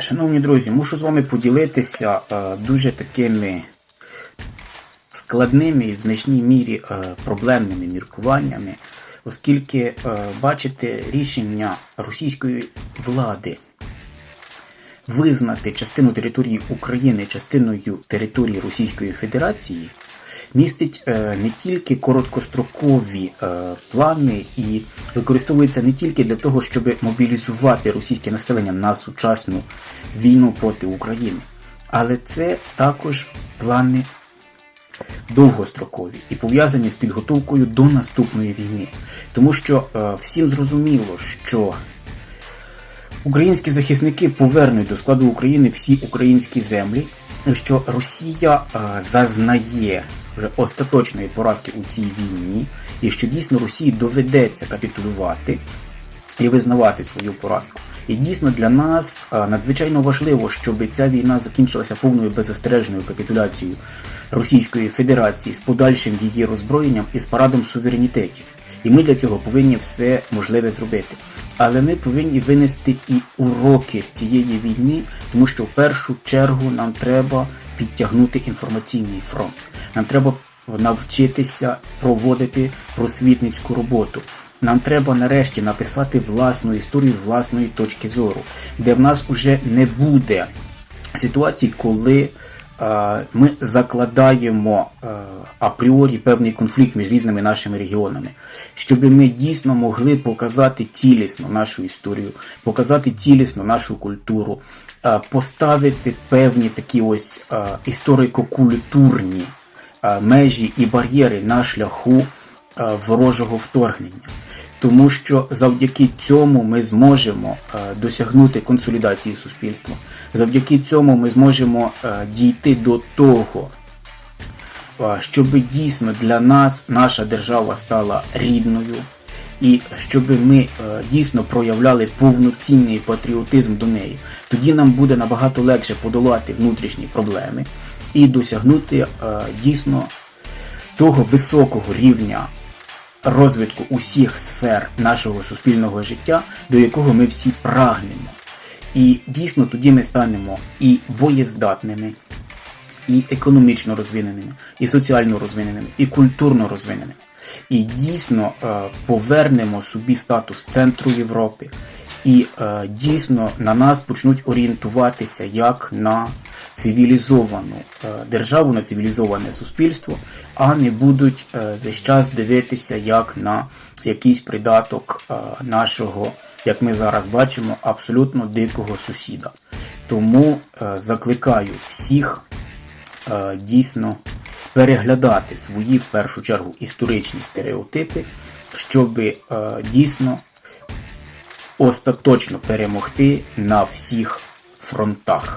Шановні друзі, мушу з вами поділитися е, дуже такими складними і в значній мірі е, проблемними міркуваннями, оскільки е, бачите рішення російської влади визнати частину території України частиною території Російської Федерації містить е, не тільки короткострокові е, плани і використовується не тільки для того, щоб мобілізувати російське населення на сучасну війну проти України, але це також плани довгострокові і пов'язані з підготовкою до наступної війни. Тому що е, всім зрозуміло, що Українські захисники повернуть до складу України всі українські землі, що Росія зазнає вже остаточної поразки у цій війні, і що дійсно Росії доведеться капітулювати і визнавати свою поразку. І дійсно для нас е, надзвичайно важливо, щоб ця війна закінчилася повною беззастережною капітуляцією Російської Федерації з подальшим її роззброєнням і з парадом суверенітетів. І ми для цього повинні все можливе зробити. Але ми повинні винести і уроки з цієї війни, тому що в першу чергу нам треба підтягнути інформаційний фронт. Нам треба навчитися проводити просвітницьку роботу. Нам треба нарешті написати власну історію власної точки зору, де в нас уже не буде ситуацій, коли ми закладаємо е, апріорі певний конфлікт між різними нашими регіонами, щоб ми дійсно могли показати цілісно нашу історію, показати цілісно нашу культуру, е, поставити певні такі ось е, історико-культурні е, межі і бар'єри на шляху е, ворожого вторгнення. Тому що завдяки цьому ми зможемо е, досягнути консолідації суспільства. Завдяки цьому ми зможемо е, дійти до того, е, щоб дійсно для нас наша держава стала рідною, і щоб ми е, дійсно проявляли повноцінний патріотизм до неї. Тоді нам буде набагато легше подолати внутрішні проблеми і досягнути е, дійсно того високого рівня розвитку усіх сфер нашого суспільного життя, до якого ми всі прагнемо. І дійсно тоді ми станемо і боєздатними, і економічно розвиненими, і соціально розвиненими, і культурно розвиненими. І дійсно е, повернемо собі статус центру Європи, і е, дійсно на нас почнуть орієнтуватися як на цивілізовану е, державу, на цивілізоване суспільство, а не будуть е, весь час дивитися як на якийсь придаток е, нашого, як ми зараз бачимо, абсолютно дикого сусіда. Тому закликаю всіх дійсно переглядати свої в першу чергу історичні стереотипи, щоб дійсно остаточно перемогти на всіх фронтах.